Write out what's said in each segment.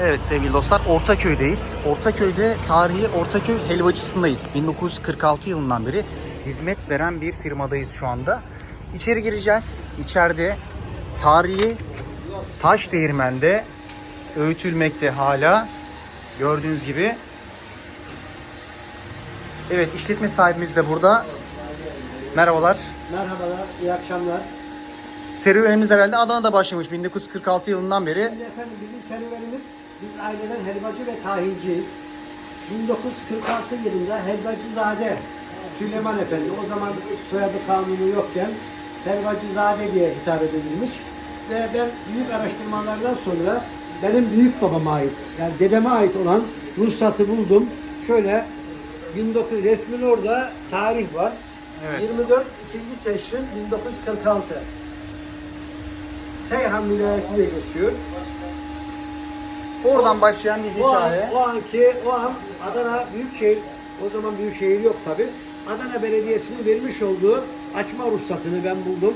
Evet sevgili dostlar Ortaköy'deyiz. Ortaköy'de tarihi Ortaköy helvacısındayız. 1946 yılından beri hizmet veren bir firmadayız şu anda. İçeri gireceğiz. İçeride tarihi taş değirmende öğütülmekte hala. Gördüğünüz gibi. Evet işletme sahibimiz de burada. Merhabalar. Merhabalar, iyi akşamlar. Serüvenimiz herhalde Adana'da başlamış 1946 yılından beri. Şimdi efendim bizim serüvenimiz, biz aileden helvacı ve tahinciyiz. 1946 yılında Helvacızade Süleyman Efendi, o zaman soyadı kanunu yokken Helvacızade diye hitap edilmiş. Ve ben büyük araştırmalardan sonra benim büyük babama ait, yani dedeme ait olan ruhsatı buldum. Şöyle 19 resmin orada tarih var. Evet. 24 2. Teşrin 1946. Seyhan vilayeti diye geçiyor. Oradan başlayan bir O, an, hikaye. o anki, o an Adana Büyükşehir, o zaman Büyükşehir yok tabi. Adana Belediyesi'nin vermiş olduğu açma ruhsatını ben buldum.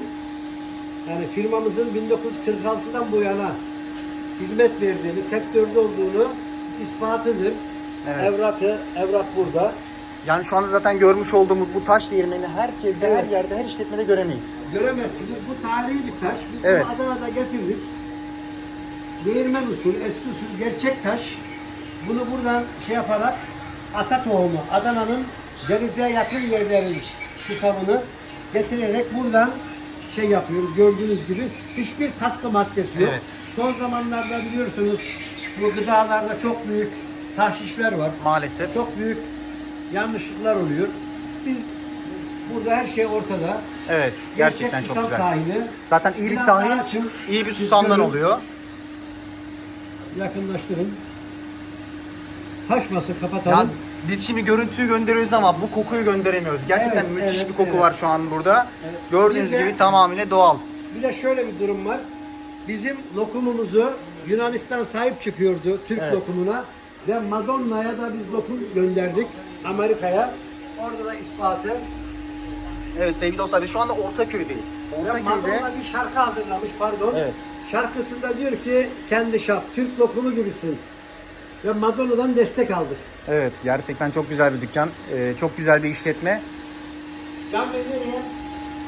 Yani firmamızın 1946'dan bu yana hizmet verdiğini, sektörde olduğunu ispatıdır. Evet. Evrakı, evrak burada. Yani şu anda zaten görmüş olduğumuz bu taş değirmeni herkeste, Evet. her yerde, her işletmede göremeyiz. Göremezsiniz. Bu tarihi bir taş. Biz Evet. bunu Adana'da getirdik. Değirmen usul, eski usul gerçek taş. Bunu buradan şey yaparak ata tohumu, Adana'nın denize yakın yerlerin susamını getirerek buradan şey yapıyoruz. Gördüğünüz gibi hiçbir katkı maddesi yok. Evet. Son zamanlarda biliyorsunuz bu gıdalarda çok büyük taşişler var. Maalesef. Çok büyük yanlışlıklar oluyor. Biz burada her şey ortada. Evet, gerçekten çok susam güzel. tahini. Zaten iyi bir Biraz tahin, açın. iyi bir susamdan görün. oluyor. Yakınlaştırın. Taşmasın Ya kapatalım. biz şimdi görüntüyü gönderiyoruz ama bu kokuyu gönderemiyoruz. Gerçekten Evet, müthiş evet, bir koku evet. var şu an burada. Evet. Gördüğünüz Bir de- gibi tamamıyla doğal. Bir de şöyle bir durum var. Bizim lokumumuzu Yunanistan sahip çıkıyordu Türk Evet. lokumuna. Ve Madonna'ya da biz lokum gönderdik Amerika'ya. Orada da ispatı. Evet sevgili dostlar biz şu anda Ortaköy'deyiz. Ortaköy'de Madonna bir şarkı hazırlamış pardon. Evet. Şarkısında diyor ki kendi şap Türk lokumu gibisin. Ve Madonna'dan destek aldık. Evet gerçekten çok güzel bir dükkan. Ee, çok güzel bir işletme. Bey nereye?